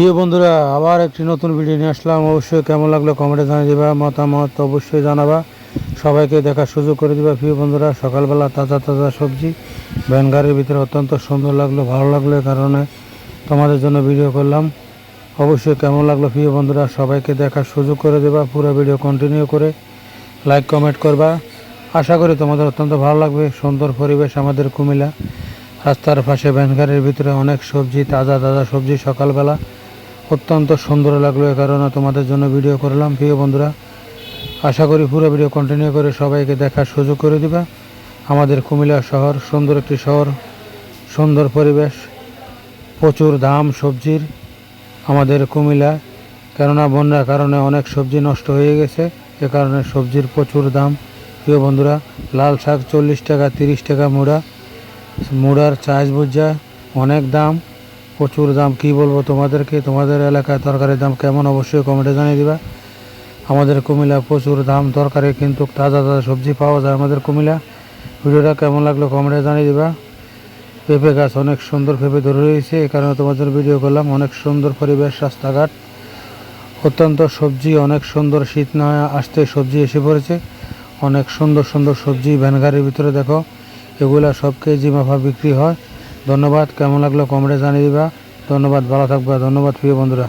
প্রিয় বন্ধুরা, আবার একটি নতুন ভিডিও নিয়ে আসলাম। অবশ্যই কেমন লাগল কমেন্টে জানিয়ে দিবা, মতামত অবশ্যই জানাবা। সবাইকে দেখার সুযোগ করে দিবা প্রিয় বন্ধুরা। সকালবেলা তাজা তাজা সবজি, ভ্যান গাড়ির ভিতরে অত্যন্ত সুন্দর লাগল, ভালো লাগল এ কারণে তোমাদের জন্য ভিডিও করলাম। অবশ্যই কেমন লাগল প্রিয় বন্ধুরা, সবাইকে দেখার সুযোগ করে দেবা, পুরো ভিডিও কন্টিনিউ করে লাইক কমেন্ট করবা। আশা করি তোমাদের অত্যন্ত ভালো লাগবে। সুন্দর পরিবেশ আমাদের কুমিল্লা। রাস্তার পাশে ভ্যানগাড়ির ভিতরে অনেক সবজি, তাজা তাজা সবজি সকালবেলা। অত্যন্ত সুন্দর লাগল এ কারণে তোমাদের জন্য ভিডিও করলাম। প্রিয় বন্ধুরা, আশা করি পুরো ভিডিও কন্টিনিউ করে সবাইকে দেখার সুযোগ করে দিবা। আমাদের কুমিল্লা শহর সুন্দর একটি শহর, সুন্দর পরিবেশ, প্রচুর দাম সবজির আমাদের কুমিল্লা। কেননা বন্যার কারণে অনেক সবজি নষ্ট হয়ে গেছে, এ কারণে সবজির প্রচুর দাম। প্রিয় বন্ধুরা, লাল শাক চল্লিশ টাকা, তিরিশ টাকা মুড়া। মুড়ার চাষ বুঝা অনেক দাম। প্রচুর দাম, কি বলব তোমাদেরকে? তোমাদের এলাকায় তরকারির দাম কেমন? অবশ্যই কমেন্টে জানিয়ে দিবা। আমাদের কুমিল্লা প্রচুর দাম তরকারি, কিন্তু তাজা তাজা সবজি পাওয়া যায় আমাদের কুমিল্লা। ভিডিওটা কেমন লাগল কমেন্টে জানিয়ে দিবা। পেঁপে গাছ অনেক সুন্দর পেঁপে ধরে রয়েছে এই কারণে তোমাদের ভিডিও করলাম। অনেক সুন্দর পরিবেশ, রাস্তাঘাট। অত্যন্ত সবজি, অনেক সুন্দর শীত না আসতে সবজি এসে পড়েছে। অনেক সুন্দর সুন্দর সবজি ভ্যানগাড়ির ভিতরে দেখো। এগুলা সব কেজি মাফা বিক্রি হয়। ধন্যবাদ কেমন লাগল কমেন্টে জানিয়ে দিবা। ধন্যবাদ ভালো থাকবা। ধন্যবাদ প্রিয় বন্ধুরা।